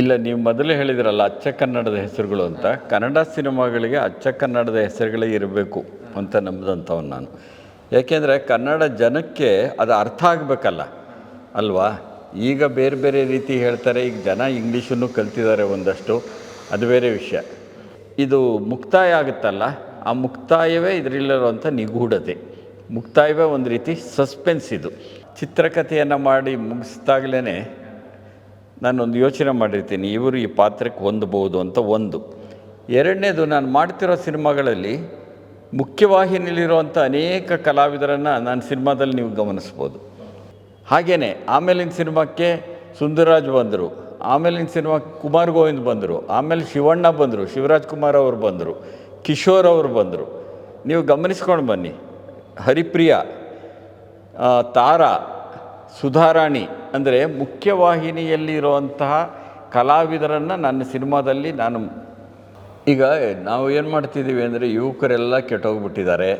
ಇಲ್ಲ, ನೀವು ಮೊದಲೇ ಹೇಳಿದ್ರಲ್ಲ, ಅಚ್ಚ ಕನ್ನಡದ ಹೆಸರುಗಳು ಅಂತ. ಕನ್ನಡ ಸಿನಿಮಾಗಳಿಗೆ ಅಚ್ಚ ಕನ್ನಡದ ಹೆಸರುಗಳೇ ಇರಬೇಕು ಅಂತ ನಂಬಿದಂಥವ್ನು ನಾನು. ಯಾಕೆಂದರೆ ಕನ್ನಡ ಜನಕ್ಕೆ ಅದು ಅರ್ಥ ಆಗಬೇಕಲ್ಲ, ಅಲ್ವಾ? ಈಗ ಬೇರೆ ಬೇರೆ ರೀತಿ ಹೇಳ್ತಾರೆ, ಈಗ ಜನ ಇಂಗ್ಲೀಷನ್ನು ಕಲ್ತಿದ್ದಾರೆ ಒಂದಷ್ಟು. ಅದು ಬೇರೆ ವಿಷಯ. ಇದು ಮುಕ್ತಾಯ ಆಗುತ್ತಲ್ಲ? ಆ ಮುಕ್ತಾಯವೇ ಇದರಲ್ಲಿರುವಂಥ ನಿಗೂಢತೆ. ಮುಕ್ತಾಯವೇ ಒಂದು ರೀತಿ ಸಸ್ಪೆನ್ಸ್ ಇದು. ಚಿತ್ರಕಥೆಯನ್ನು ಮಾಡಿ ಮುಗಿಸಿದಾಗಲೇ ನಾನೊಂದು ಯೋಚನೆ ಮಾಡಿರ್ತೀನಿ, ಇವರು ಈ ಪಾತ್ರಕ್ಕೆ ಹೊಂದಬಹುದು ಅಂತ ಒಂದು. ಎರಡನೇದು, ನಾನು ಮಾಡ್ತಿರೋ ಸಿನಿಮಾಗಳಲ್ಲಿ ಮುಖ್ಯವಾಹಿನಿಯಲ್ಲಿರುವಂಥ ಅನೇಕ ಕಲಾವಿದರನ್ನು ನಾನು ಸಿನಿಮಾದಲ್ಲಿ ನೀವು ಗಮನಿಸ್ಬೋದು. ಹಾಗೆಯೇ ಆಮೇಲಿನ ಸಿನಿಮಾಕ್ಕೆ ಸುಂದರರಾಜ್ ಬಂದರು, ಆಮೇಲಿನ ಸಿನಿಮಾ ಕುಮಾರ್ ಗೋವಿಂದ್ ಬಂದರು, ಆಮೇಲೆ ಶಿವಣ್ಣ ಬಂದರು, ಶಿವರಾಜ್ ಕುಮಾರ್ ಅವರು ಬಂದರು, ಕಿಶೋರ್ ಅವರು ಬಂದರು. ನೀವು ಗಮನಿಸ್ಕೊಂಡು ಬನ್ನಿ, ಹರಿಪ್ರಿಯ ತಾರಾ ಸುಧಾರಾಣಿ ಅಂದರೆ ಮುಖ್ಯವಾಹಿನಿಯಲ್ಲಿರುವಂತಹ ಕಲಾವಿದರನ್ನು ನನ್ನ ಸಿನಿಮಾದಲ್ಲಿ ನಾನು ಈಗ ನಾವು ಏನು ಮಾಡ್ತಿದ್ದೀವಿ ಅಂದರೆ ಯುವಕರೆಲ್ಲ ಕೆಟ್ಟೋಗ್ಬಿಟ್ಟಿದ್ದಾರೆ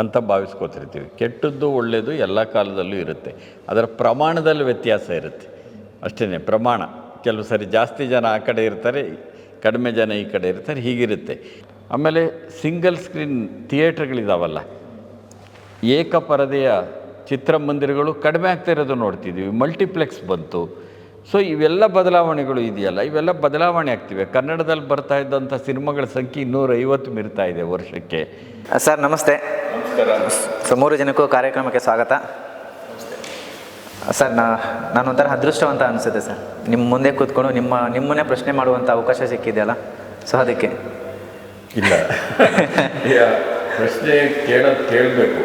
ಅಂತ ಭಾವಿಸ್ಕೊತಿರ್ತೀವಿ. ಕೆಟ್ಟದ್ದು ಒಳ್ಳೆಯದು ಎಲ್ಲ ಕಾಲದಲ್ಲೂ ಇರುತ್ತೆ. ಅದರ ಪ್ರಮಾಣದಲ್ಲಿ ವ್ಯತ್ಯಾಸ ಇರುತ್ತೆ. ಅಷ್ಟೇ ಪ್ರಮಾಣ. ಕೆಲವು ಸರಿ ಜಾಸ್ತಿ ಜನ ಆ ಕಡೆ ಇರ್ತಾರೆ, ಕಡಿಮೆ ಜನ ಈ ಕಡೆ ಇರ್ತಾರೆ, ಹೀಗಿರುತ್ತೆ. ಆಮೇಲೆ ಸಿಂಗಲ್ ಸ್ಕ್ರೀನ್ ಥಿಯೇಟ್ರ್ಗಳಿದಾವಲ್ಲ, ಏಕಪರದೆಯ ಚಿತ್ರಮಂದಿರಗಳು ಕಡಿಮೆ ಆಗ್ತಾ ಇರೋದು ನೋಡ್ತಿದ್ದೀವಿ. ಮಲ್ಟಿಪ್ಲೆಕ್ಸ್ ಬಂತು. ಸೊ ಇವೆಲ್ಲ ಬದಲಾವಣೆಗಳು ಇದೆಯಲ್ಲ? ಇವೆಲ್ಲ ಬದಲಾವಣೆ ಆಗ್ತಿವೆ. ಕನ್ನಡದಲ್ಲಿ ಬರ್ತಾ ಇದ್ದಂಥ ಸಿನಿಮಾಗಳ ಸಂಖ್ಯೆ ಇನ್ನೂರೈವತ್ತು ಮೀರ್ತಾ ಇದೆ ವರ್ಷಕ್ಕೆ. ಸರ್ ನಮಸ್ತೆ. ನಮಸ್ಕಾರ. ಸೊ ಮೂರು ಜನಕ್ಕೂ ಕಾರ್ಯಕ್ರಮಕ್ಕೆ ಸ್ವಾಗತ. ಸರ್ ನಾ ನಾನೊಂಥರ ಅದೃಷ್ಟವಂತ ಅನಿಸುತ್ತೆ ಸರ್. ನಿಮ್ಮ ಮುಂದೆ ಕೂತ್ಕೊಂಡು ನಿಮ್ಮ ನಿಮ್ಮನ್ನೇ ಪ್ರಶ್ನೆ ಮಾಡುವಂಥ ಅವಕಾಶ ಸಿಕ್ಕಿದೆಯಲ್ಲ? ಸೊ ಅದಕ್ಕೆ. ಇಲ್ಲ. ಯಾ- ಪ್ರಶ್ನೆ ಕೇಳೋದು ಕೇಳಬೇಕು.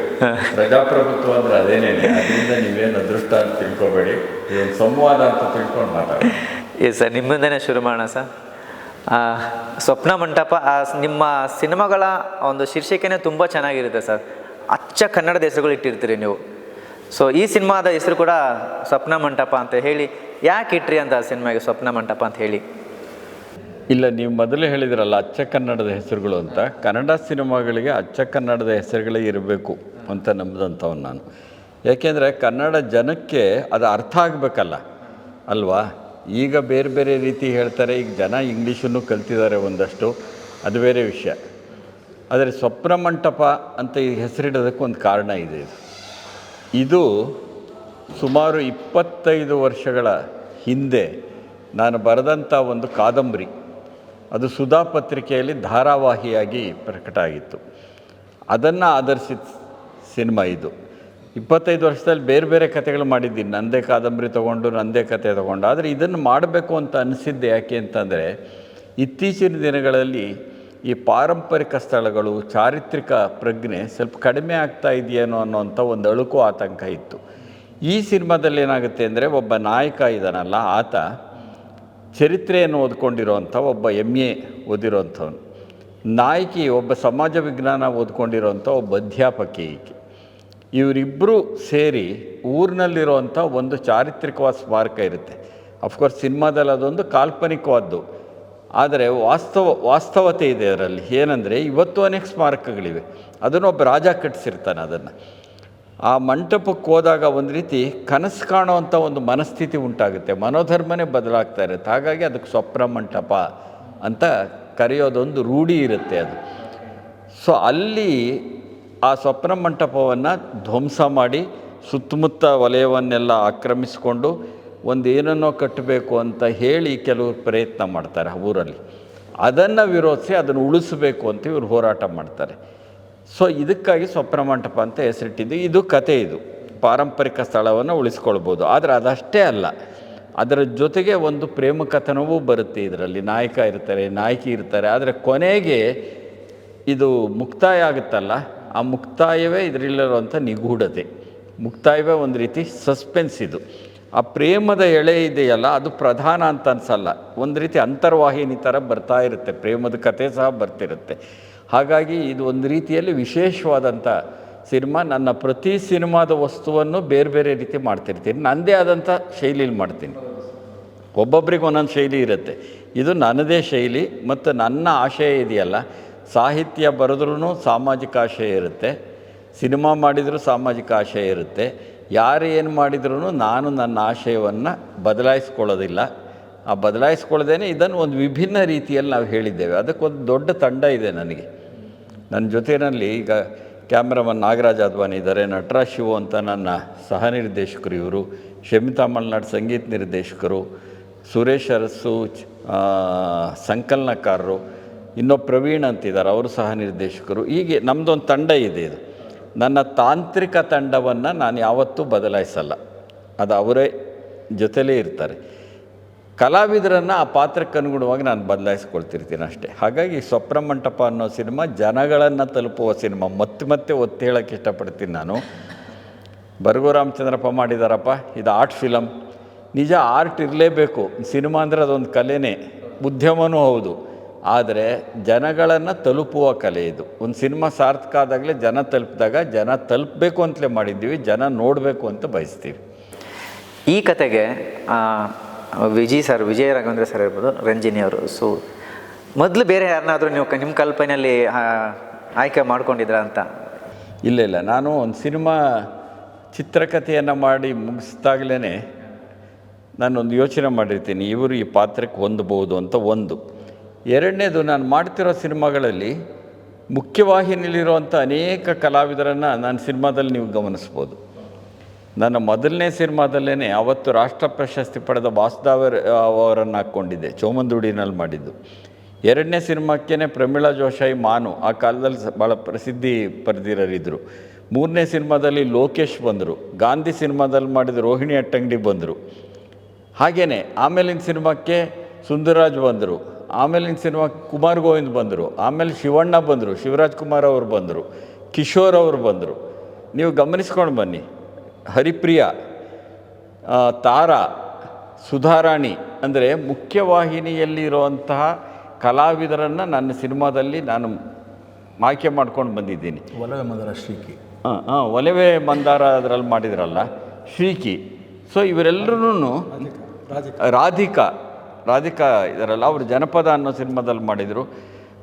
ಪ್ರಜಾಪ್ರಭುತ್ವ ಅಂದ್ರೆ ಅದೇನೇನೆ? ಅದರಿಂದ ನೀವೇನು ಅದೃಷ್ಟ ಅಂತ ತಿಳ್ಕೊಬೇಡಿ. ಇದೊಂದು ಸಂವಾದ ಅಂತ ತಿಳ್ಕೊಂಡು ಮಾತಾಡಿ. ಸರ್ ನಿಮ್ಮಿಂದನೇ ಶುರು ಮಾಡೋಣ ಸರ್ ಸ್ವಪ್ನ ಮಂಟಪ ನಿಮ್ಮ ಸಿನಿಮಾಗಳ ಒಂದು ಶೀರ್ಷಿಕೆನೇ ತುಂಬ ಚೆನ್ನಾಗಿರುತ್ತೆ ಸರ್ ಅಚ್ಚ ಕನ್ನಡದ ಹೆಸರುಗಳು ಇಟ್ಟಿರ್ತೀರಿ ನೀವು. ಸೊ ಈ ಸಿನಿಮಾದ ಹೆಸರು ಕೂಡ ಸ್ವಪ್ನ ಮಂಟಪ ಅಂತ ಹೇಳಿ. ಯಾಕೆ ಇಟ್ರಿ ಅಂತ ಆ ಸಿನಿಮಾಗೆ ಸ್ವಪ್ನ ಮಂಟಪ ಅಂತ ಹೇಳಿ? ಇಲ್ಲ, ನೀವು ಮೊದಲೇ ಹೇಳಿದ್ರಲ್ಲ, ಅಚ್ಚ ಕನ್ನಡದ ಹೆಸರುಗಳು ಅಂತ. ಕನ್ನಡ ಸಿನಿಮಾಗಳಿಗೆ ಅಚ್ಚ ಕನ್ನಡದ ಹೆಸರುಗಳೇ ಇರಬೇಕು ಅಂತ ನಂಬಿದಂಥವ್ನು ನಾನು. ಯಾಕೆಂದರೆ ಕನ್ನಡ ಜನಕ್ಕೆ ಅದು ಅರ್ಥ ಆಗಬೇಕಲ್ಲ, ಅಲ್ವಾ? ಈಗ ಬೇರೆ ಬೇರೆ ರೀತಿ ಹೇಳ್ತಾರೆ, ಈಗ ಜನ ಇಂಗ್ಲೀಷನ್ನು ಕಲ್ತಿದ್ದಾರೆ ಒಂದಷ್ಟು. ಅದು ಬೇರೆ ವಿಷಯ. ಆದರೆ ಸ್ವಪ್ನ ಮಂಟಪ ಅಂತ ಈ ಹೆಸರಿಡೋದಕ್ಕೆ ಒಂದು ಕಾರಣ ಇದೆ ಇದು. ಇದು ಸುಮಾರು ಇಪ್ಪತ್ತೈದು ವರ್ಷಗಳ ಹಿಂದೆ ನಾನು ಬರೆದಂಥ ಒಂದು ಕಾದಂಬರಿ. ಅದು ಸುಧಾ ಪತ್ರಿಕೆಯಲ್ಲಿ ಧಾರಾವಾಹಿಯಾಗಿ ಪ್ರಕಟ ಆಗಿತ್ತು. ಅದನ್ನು ಆಧರಿಸಿದ ಸಿನಿಮಾ ಇದು. ಇಪ್ಪತ್ತೈದು ವರ್ಷದಲ್ಲಿ ಬೇರೆ ಬೇರೆ ಕಥೆಗಳು ಮಾಡಿದ್ದೀನಿ. ನಂದೇ ಕಾದಂಬರಿ ತೊಗೊಂಡು, ನಂದೇ ಕತೆ ತೊಗೊಂಡು. ಆದರೆ ಇದನ್ನು ಮಾಡಬೇಕು ಅಂತ ಅನಿಸಿದ್ದೆ ಯಾಕೆ ಅಂತಂದರೆ, ಇತ್ತೀಚಿನ ದಿನಗಳಲ್ಲಿ ಈ ಪಾರಂಪರಿಕ ಸ್ಥಳಗಳು, ಚಾರಿತ್ರಿಕ ಪ್ರಜ್ಞೆ ಸ್ವಲ್ಪ ಕಡಿಮೆ ಆಗ್ತಾ ಇದೆಯೇನೋ ಅನ್ನೋಂಥ ಒಂದು ಅಳುಕು ಆತಂಕ ಇತ್ತು. ಈ ಸಿನಿಮಾದಲ್ಲಿ ಏನಾಗುತ್ತೆ ಅಂದರೆ ಒಬ್ಬ ನಾಯಕ ಇದ್ದಾನಲ್ಲ, ಆತ ಚರಿತ್ರೆಯನ್ನು ಓದ್ಕೊಂಡಿರೋವಂಥ ಒಬ್ಬ ಎಂ ಎ ಓದಿರೋವಂಥವನು. ನಾಯಕಿ, ಒಬ್ಬ ಸಮಾಜ ವಿಜ್ಞಾನ ಓದ್ಕೊಂಡಿರೋವಂಥ ಒಬ್ಬ ಅಧ್ಯಾಪಕಿ ಈಕೆ. ಇವರಿಬ್ಬರು ಸೇರಿ ಊರಿನಲ್ಲಿರುವಂಥ ಒಂದು ಚಾರಿತ್ರಿಕವಾದ ಸ್ಮಾರಕ ಇರುತ್ತೆ. ಅಫ್ಕೋರ್ಸ್ ಸಿನಿಮಾದಲ್ಲಿ ಅದೊಂದು ಕಾಲ್ಪನಿಕವಾದ್ದು. ಆದರೆ ವಾಸ್ತವ, ವಾಸ್ತವತೆ ಇದೆ ಅದರಲ್ಲಿ. ಏನಂದರೆ, ಇವತ್ತು ಅನೇಕ ಸ್ಮಾರಕಗಳಿವೆ. ಅದನ್ನು ಒಬ್ಬ ರಾಜ ಕಟ್ಟಿಸಿರ್ತಾನೆ ಅದನ್ನು. ಆ ಮಂಟಪಕ್ಕೆ ಹೋದಾಗ ಒಂದು ರೀತಿ ಕನಸು ಕಾಣುವಂಥ ಒಂದು ಮನಸ್ಥಿತಿ ಉಂಟಾಗುತ್ತೆ. ಮನೋಧರ್ಮನೇ ಬದಲಾಗ್ತಾ ಇರುತ್ತೆ. ಹಾಗಾಗಿ ಅದಕ್ಕೆ ಸ್ವಪ್ನ ಮಂಟಪ ಅಂತ ಕರೆಯೋದೊಂದು ರೂಢಿ ಇರುತ್ತೆ ಅದು. ಸೊ ಅಲ್ಲಿ ಆ ಸ್ವಪ್ನ ಮಂಟಪವನ್ನು ಧ್ವಂಸ ಮಾಡಿ ಸುತ್ತಮುತ್ತ ವಲಯವನ್ನೆಲ್ಲ ಆಕ್ರಮಿಸಿಕೊಂಡು ಒಂದು ಏನನ್ನೋ ಕಟ್ಟಬೇಕು ಅಂತ ಹೇಳಿ ಕೆಲವರು ಪ್ರಯತ್ನ ಮಾಡ್ತಾರೆ ಆ ಊರಲ್ಲಿ. ಅದನ್ನು ವಿರೋಧಿಸಿ ಅದನ್ನು ಉಳಿಸಬೇಕು ಅಂತ ಇವರು ಹೋರಾಟ ಮಾಡ್ತಾರೆ. ಸೊ ಇದಕ್ಕಾಗಿ ಸ್ವಪ್ನ ಮಂಟಪ ಅಂತ ಹೆಸರಿಟ್ಟಿದ್ದು. ಇದು ಕತೆ ಇದು. ಪಾರಂಪರಿಕ ಸ್ಥಳವನ್ನು ಉಳಿಸ್ಕೊಳ್ಬೋದು. ಆದರೆ ಅದಷ್ಟೇ ಅಲ್ಲ. ಅದರ ಜೊತೆಗೆ ಒಂದು ಪ್ರೇಮ ಕಥನವೂ ಬರುತ್ತೆ ಇದರಲ್ಲಿ. ನಾಯಕ ಇರ್ತಾರೆ, ನಾಯಕಿ ಇರ್ತಾರೆ. ಆದರೆ ಕೊನೆಗೆ ಇದು ಮುಕ್ತಾಯ ಆಗುತ್ತಲ್ಲ? ಆ ಮುಕ್ತಾಯವೇ ಇದರಲ್ಲಿರುವಂಥ ನಿಗೂಢತೆ. ಮುಕ್ತಾಯವೇ ಒಂದು ರೀತಿ ಸಸ್ಪೆನ್ಸ್ ಇದು. ಆ ಪ್ರೇಮದ ಎಳೆ ಇದೆಯಲ್ಲ, ಅದು ಪ್ರಧಾನ ಅಂತ ಅನಿಸಲ್ಲ. ಒಂದು ರೀತಿ ಅಂತರ್ವಾಹಿನಿ ಥರ ಬರ್ತಾ ಇರುತ್ತೆ. ಪ್ರೇಮದ ಕತೆ ಸಹ ಬರ್ತಿರುತ್ತೆ. ಹಾಗಾಗಿ ಇದು ಒಂದು ರೀತಿಯಲ್ಲಿ ವಿಶೇಷವಾದಂಥ ಸಿನಿಮಾ. ನನ್ನ ಪ್ರತಿ ಸಿನಿಮಾದ ವಸ್ತುವನ್ನು ಬೇರೆ ಬೇರೆ ರೀತಿ ಮಾಡ್ತಿರ್ತೀನಿ. ನನ್ನದೇ ಆದಂಥ ಶೈಲಿಯಲ್ಲಿ ಮಾಡ್ತೀನಿ. ಒಬ್ಬೊಬ್ರಿಗೆ ಒಂದೊಂದು ಶೈಲಿ ಇರುತ್ತೆ. ಇದು ನನ್ನದೇ ಶೈಲಿ ಮತ್ತು ನನ್ನ ಆಶಯ ಇದೆಯಲ್ಲ. ಸಾಹಿತ್ಯ ಬರೆದ್ರೂ ಸಾಮಾಜಿಕ ಆಶಯ ಇರುತ್ತೆ. ಸಿನಿಮಾ ಮಾಡಿದರೂ ಸಾಮಾಜಿಕ ಆಶಯ ಇರುತ್ತೆ. ಯಾರು ಏನು ಮಾಡಿದ್ರೂ ನಾನು ನನ್ನ ಆಶಯವನ್ನು ಬದಲಾಯಿಸ್ಕೊಳ್ಳೋದಿಲ್ಲ. ಆ ಬದಲಾಯಿಸ್ಕೊಳ್ದೇನೆ ಇದನ್ನು ಒಂದು ವಿಭಿನ್ನ ರೀತಿಯಲ್ಲಿ ನಾವು ಹೇಳಿದ್ದೇವೆ. ಅದಕ್ಕೊಂದು ದೊಡ್ಡ ತಂಡ ಇದೆ ನನಗೆ. ನನ್ನ ಜೊತೆಯಲ್ಲಿ ಈಗ ಕ್ಯಾಮ್ರಾಮನ್ ನಾಗರಾಜ್ ಅದ್ವಾನಿ ಇದ್ದಾರೆ. ನಟರಾಜ್ ಶಿವು ಅಂತ ನನ್ನ ಸಹ ನಿರ್ದೇಶಕರು ಇವರು. ಶಮಿತಾ ಮಲ್ನಾಡ್ ಸಂಗೀತ ನಿರ್ದೇಶಕರು. ಸುರೇಶ್ ಅರಸು ಸಂಕಲನಕಾರರು. ಇನ್ನೊಬ್ಬ ಪ್ರವೀಣ್ ಅಂತಿದ್ದಾರೆ, ಅವರು ಸಹ ನಿರ್ದೇಶಕರು. ಹೀಗೆ ನಮ್ಮದೊಂದು ತಂಡ ಇದೆ ಇದು. ನನ್ನ ತಾಂತ್ರಿಕ ತಂಡವನ್ನು ನಾನು ಯಾವತ್ತೂ ಬದಲಾಯಿಸಲ್ಲ. ಅದು ಅವರೇ ಜೊತೆಲೇ ಇರ್ತಾರೆ. ಕಲಾವಿದರನ್ನು ಆ ಪಾತ್ರಕ್ಕೆ ಅನುಗುಣವಾಗಿ ನಾನು ಬದಲಾಯಿಸ್ಕೊಳ್ತಿರ್ತೀನಿ ಅಷ್ಟೇ. ಹಾಗಾಗಿ ಸ್ವಪ್ನ ಮಂಟಪ ಅನ್ನೋ ಸಿನಿಮಾ ಜನಗಳನ್ನು ತಲುಪುವ ಸಿನಿಮಾ. ಮತ್ತೆ ಮತ್ತೆ ಒತ್ತಿ ಹೇಳೋಕ್ಕೆ ಇಷ್ಟಪಡ್ತೀನಿ ನಾನು. ಬರಗು ರಾಮಚಂದ್ರಪ್ಪ ಮಾಡಿದಾರಪ್ಪ, ಇದು ಆರ್ಟ್ ಫಿಲಮ್ ನಿಜ ಆರ್ಟ್ ಇರಲೇಬೇಕು. ಸಿನಿಮಾ ಅಂದರೆ ಅದೊಂದು ಕಲೆನೇ. ಉದ್ಯಮನೂ ಹೌದು. ಆದರೆ ಜನಗಳನ್ನು ತಲುಪುವ ಕಲೆ ಇದು. ಒಂದು ಸಿನಿಮಾ ಸಾರ್ಥಕ ಆದಾಗಲೇ ಜನ ತಲುಪಿದಾಗ ಜನ ತಲುಪಬೇಕು ಅಂತಲೇ ಮಾಡಿದ್ದೀವಿ, ಜನ ನೋಡಬೇಕು ಅಂತ ಬಯಸ್ತೀವಿ. ಈ ಕತೆಗೆ ವಿಜಯ್ ಸರ್, ವಿಜಯ ರಾಘವೇಂದ್ರ ಸರ್ ಇರ್ಬೋದು, ರಂಜಿನಿ ಅವರು. ಸೊ ಮೊದಲು ಬೇರೆ ಯಾರನ್ನಾದರೂ ನೀವು ನಿಮ್ಮ ಕಲ್ಪನೆಯಲ್ಲಿ ಆಯ್ಕೆ ಮಾಡ್ಕೊಂಡಿದ್ರ ಅಂತ? ಇಲ್ಲ ಇಲ್ಲ. ನಾನು ಒಂದು ಸಿನಿಮಾ ಚಿತ್ರಕಥೆಯನ್ನು ಮಾಡಿ ಮುಗಿಸ್ದಾಗಲೇ ನಾನೊಂದು ಯೋಚನೆ ಮಾಡಿರ್ತೀನಿ. ಇವರು ಈ ಪಾತ್ರಕ್ಕೆ ಹೊಂದಬಹುದು ಅಂತ ಒಂದು. ಎರಡನೇದು, ನಾನು ಮಾಡ್ತಿರೋ ಸಿನಿಮಾಗಳಲ್ಲಿ ಮುಖ್ಯವಾಹಿನಿಯಲ್ಲಿರುವಂಥ ಅನೇಕ ಕಲಾವಿದರನ್ನು ನಾನು ಸಿನಿಮಾದಲ್ಲಿ ನೀವು ಗಮನಿಸ್ಬೋದು. ನನ್ನ ಮೊದಲನೇ ಸಿನಿಮಾದಲ್ಲೇ ಅವತ್ತು ರಾಷ್ಟ್ರ ಪ್ರಶಸ್ತಿ ಪಡೆದ ವಾಸುದಾವರ್ ಅವರನ್ನು ಹಾಕ್ಕೊಂಡಿದ್ದೆ, ಚೋಮಂದುಡಿನಲ್ಲಿ ಮಾಡಿದ್ದು. ಎರಡನೇ ಸಿನಿಮಾಕ್ಕೇ ಪ್ರಮೀಳಾ ಜೋಶಾಯಿ ಮಾನು, ಆ ಕಾಲದಲ್ಲಿ ಭಾಳ ಪ್ರಸಿದ್ಧಿ ಪಡೆದಿರೋರಿದ್ದರು ಮೂರನೇ ಸಿನಿಮಾದಲ್ಲಿ ಲೋಕೇಶ್ ಬಂದರು, ಗಾಂಧಿ ಸಿನಿಮಾದಲ್ಲಿ ಮಾಡಿದ ರೋಹಿಣಿ ಅಟ್ಟಂಗಡಿ ಬಂದರು. ಹಾಗೆಯೇ ಆಮೇಲಿನ ಸಿನಿಮಾಕ್ಕೆ ಸುಂದರರಾಜ್ ಬಂದರು, ಆಮೇಲಿನ ಸಿನಿಮಾ ಕುಮಾರ್ ಗೋವಿಂದ್ ಬಂದರು, ಆಮೇಲೆ ಶಿವಣ್ಣ ಬಂದರು, ಶಿವರಾಜ್ ಕುಮಾರ್ ಅವರು ಬಂದರು, ಕಿಶೋರ್ ಅವರು ಬಂದರು. ನೀವು ಗಮನಿಸ್ಕೊಂಡು ಬನ್ನಿ ಹರಿಪ್ರಿಯ ತಾರ ಸುಧಾರಾಣಿ ಅಂದರೆ ಮುಖ್ಯವಾಹಿನಿಯಲ್ಲಿರುವಂತಹ ಕಲಾವಿದರನ್ನು ನನ್ನ ಸಿನಿಮಾದಲ್ಲಿ ನಾನು ಆಯ್ಕೆ ಮಾಡ್ಕೊಂಡು ಬಂದಿದ್ದೀನಿ. ಒಲವೆ ಮಂದಾರ ಶ್ರೀಕಿ. ಹಾಂ ಹಾಂ ಒಲವೆ ಮಂದಾರ ಅದರಲ್ಲಿ ಮಾಡಿದ್ರಲ್ಲ ಶ್ರೀಕಿ. ಸೊ ಇವರೆಲ್ಲರೂ ರಾಧಿಕಾ ರಾಧಿಕಾ ಇದರಲ್ಲ ಅವರು ಜನಪದ ಅನ್ನೋ ಸಿನಿಮಾದಲ್ಲಿ ಮಾಡಿದರು.